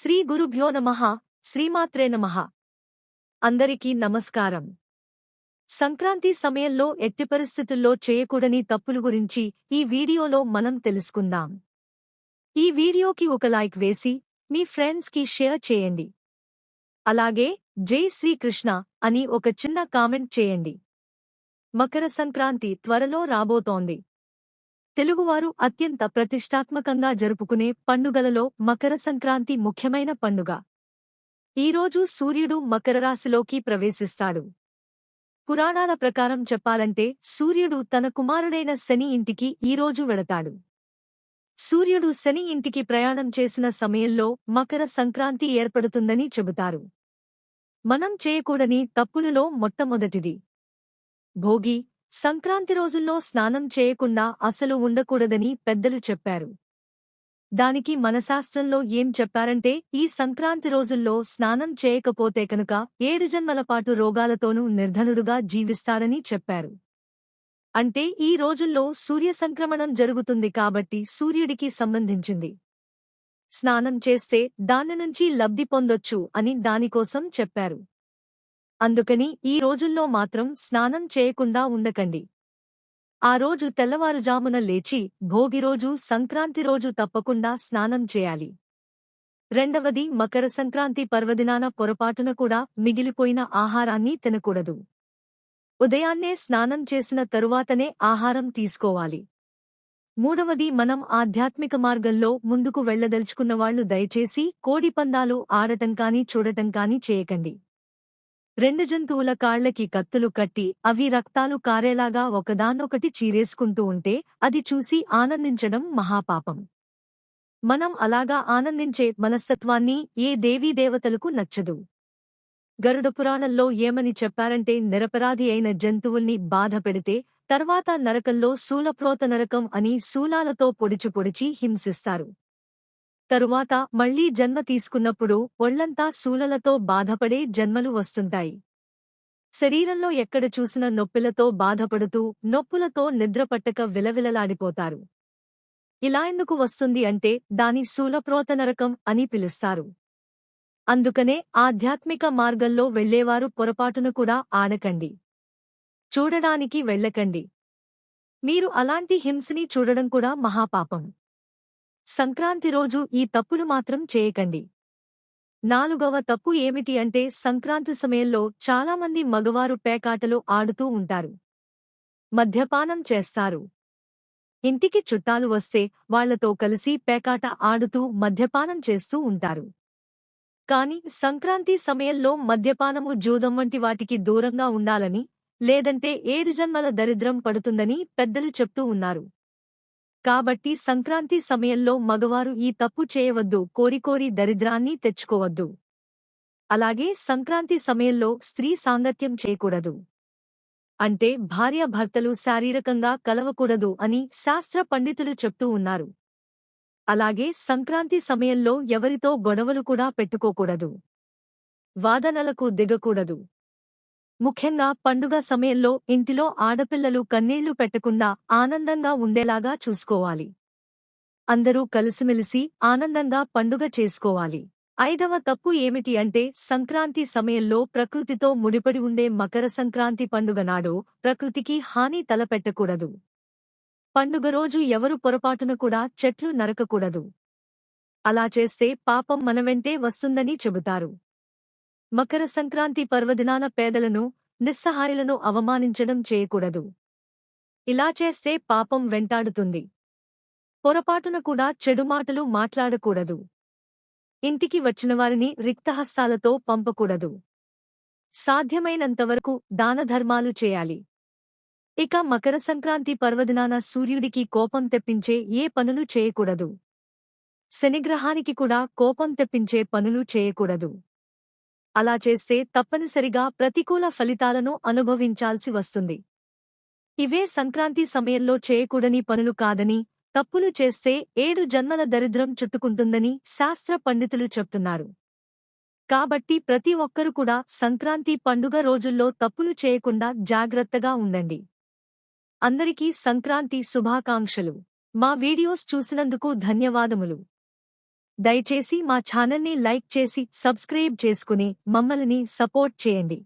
శ్రీ గురుభ్యో నమ శ్రీమాత్రే నమః. అందరికీ నమస్కారం. సంక్రాంతి సమయంలో ఎట్టి పరిస్థితుల్లో చేయకూడని తప్పులు గురించి ఈ వీడియోలో మనం తెలుసుకుందాం. ఈ వీడియోకి ఒక లైక్ వేసి మీ ఫ్రెండ్స్కి షేర్ చేయండి. అలాగే జై శ్రీకృష్ణ అని ఒక చిన్న కామెంట్ చేయండి. మకర సంక్రాంతి త్వరలో రాబోతోంది. తెలుగువారు అత్యంత ప్రతిష్టాత్మకంగా జరుపుకునే పండుగలలో మకర సంక్రాంతి ముఖ్యమైన పండుగ. ఈరోజు సూర్యుడు మకర రాశిలోకి ప్రవేశిస్తాడు. పురాణాల ప్రకారం చెప్పాలంటే సూర్యుడు తన కుమారుడైన శని ఇంటికి ఈరోజు వెళతాడు. సూర్యుడు శని ఇంటికి ప్రయాణం చేసిన సమయంలో మకర సంక్రాంతి ఏర్పడుతుందని చెబుతారు. మనం చేయకూడని తప్పులలో మొట్టమొదటిది. భోగి సంక్రాంతి రోజుల్లో స్నానం చేయకుండా అసలు ఉండకూడదని పెద్దలు చెప్పారు. దానికి మనశాస్త్రంలో ఏం చెప్పారంటే ఈ సంక్రాంతి రోజుల్లో స్నానం చేయకపోతే కనుక ఏడు జన్మలపాటు రోగాలతోనూ నిర్ధనుడుగా జీవిస్తాడని చెప్పారు. అంటే ఈ రోజుల్లో సూర్య సంక్రమణం జరుగుతుంది కాబట్టి సూర్యుడికి సంబంధించింది. స్నానం చేస్తే దాని నుంచి లబ్ధి పొందొచ్చు అని దానికోసం చెప్పారు. అందుకని ఈ రోజుల్లో మాత్రం స్నానం చేయకుండా ఉండకండి. ఆ రోజు తెల్లవారుజామున లేచి భోగిరోజు సంక్రాంతి రోజు తప్పకుండా స్నానం చేయాలి. రెండవది మకర సంక్రాంతి పర్వదినాన పొరపాటున కూడా మిగిలిపోయిన ఆహారాన్ని తినకూడదు. ఉదయాన్నే స్నానం చేసిన తరువాతనే ఆహారం తీసుకోవాలి. మూడవది మనం ఆధ్యాత్మిక మార్గంలో ముందుకు వెళ్ళదలుచుకున్నవాళ్ళు దయచేసి కోడిపందాలు ఆడటం కాని చూడటం కాని చేయకండి. రెండు జంతువుల కాళ్ళకి కత్తులు కట్టి అవి రక్తాలు కారేలాగా ఒకదాన్నొకటి చీరేసుకుంటూ ఉంటే అది చూసి ఆనందించడం మహాపాపం. మనం అలాగా ఆనందించే మనస్తత్వాన్ని ఏ దేవీదేవతలకు నచ్చదు. గరుడ పురాణంలో ఏమని చెప్పారంటే నిరపరాధి అయిన జంతువుల్ని బాధ పెడితే తర్వాత నరకంలో శూలప్రోత నరకం అని శూలాలతో పొడిచి పొడిచి హింసిస్తారు. తరువాత మళ్ళీ జన్మ తీసుకున్నప్పుడు ఒళ్ళంతా శూలలతో బాధపడే జన్మలు వస్తుంటాయి. శరీరంలో ఎక్కడ చూసిన నొప్పిలతో బాధపడుతూ నొప్పులతో నిద్రపట్టక విలవిలలాడిపోతారు. ఇలా ఎందుకు వస్తుంది అంటే దాని శూలప్రోతనరకం అని పిలుస్తారు. అందుకనే ఆధ్యాత్మిక మార్గంలో వెళ్ళేవారు పొరపాటున కూడా ఆడకండి. చూడడానికి వెళ్ళకండి. మీరు అలాంటి హింసని చూడడం కూడా మహాపాపం. సంక్రాంతి రోజు ఈ తప్పులు మాత్రం చేయకండి. నాలుగవ తప్పు ఏమిటి అంటే సంక్రాంతి సమయంలో చాలామంది మగవారు పేకాటలు ఆడుతూ ఉంటారు. మద్యపానం చేస్తారు. ఇంటికి చుట్టాలు వస్తే వాళ్ళతో కలిసి పేకాట ఆడుతూ మద్యపానం చేస్తూ ఉంటారు. కాని సంక్రాంతి సమయంలో మద్యపానము జూదం వంటి వాటికి దూరంగా ఉండాలని లేదంటే ఏడు జన్మల దరిద్రం పడుతుందని పెద్దలు చెప్తూ ఉన్నారు. కాబట్టి సంక్రాంతి సమయంలో మగవారు ఈ తప్పు చేయవద్దు కోరికోరి దరిద్రాన్ని తెచ్చుకోవద్దు. అలాగే సంక్రాంతి సమయంలో స్త్రీ సాంగత్యం చేయకూడదు. అంటే భార్యాభర్తలు శారీరకంగా కలవకూడదు అని శాస్త్ర పండితులు చెప్తూ ఉన్నారు. అలాగే సంక్రాంతి సమయంలో ఎవరితో గొడవలు కూడా పెట్టుకోకూడదు. వాదనలకు దిగకూడదు. ముఖ్యంగా పండుగ సమయంలో ఇంటిలో ఆడపిల్లలు కన్నీళ్ళు పెట్టకుండా ఆనందంగా ఉండేలాగా చూసుకోవాలి. అందరూ కలిసిమెలిసి ఆనందంగా పండుగ చేసుకోవాలి. ఐదవ తప్పు ఏమిటి అంటే సంక్రాంతి సమయంలో ప్రకృతితో ముడిపడి ఉండే మకర సంక్రాంతి పండుగ నాడు ప్రకృతికి హాని తలపెట్టకూడదు. పండుగ రోజు ఎవరు పొరపాటున కూడా చెట్లు నరకకూడదు. అలా చేస్తే పాపం మన వెంటే వస్తుందని చెబుతారు. మకర సంక్రాంతి పర్వదినాన పేదలను నిస్సహాయులను అవమానించడం చేయకూడదు. ఇలా చేస్తే పాపం వెంటాడుతుంది. పొరపాటున కూడా చెడు మాటలు మాట్లాడకూడదు. ఇంటికి వచ్చినవారిని రిక్తహస్తాలతో పంపకూడదు. సాధ్యమైనంతవరకు దానధర్మాలు చేయాలి. ఇక మకర సంక్రాంతి పర్వదినాన సూర్యుడికి కోపం తెప్పించే ఏ పనులు చేయకూడదు. శనిగ్రహానికి కూడా కోపం తెప్పించే పనులు చేయకూడదు. అలా చేస్తే తప్పనిసరిగా ప్రతికూల ఫలితాలను అనుభవించాల్సి వస్తుంది. ఇవే సంక్రాంతి సమయంలో చేయకూడని పనులు కాదని తప్పులు చేస్తే ఏడు జన్మల దరిద్రం చుట్టుకుంటుందని శాస్త్ర పండితులు చెప్తున్నారు. కాబట్టి ప్రతి ఒక్కరు కూడా సంక్రాంతి పండుగ రోజుల్లో తప్పులు చేయకుండా జాగ్రత్తగా ఉండండి. అందరికీ సంక్రాంతి శుభాకాంక్షలు. మా వీడియోస్ చూసినందుకు ధన్యవాదములు. దయచేసి మా ఛానల్ని లైక్ చేసి సబ్స్క్రైబ్ చేసుకుని మమ్మల్ని సపోర్ట్ చేయండి.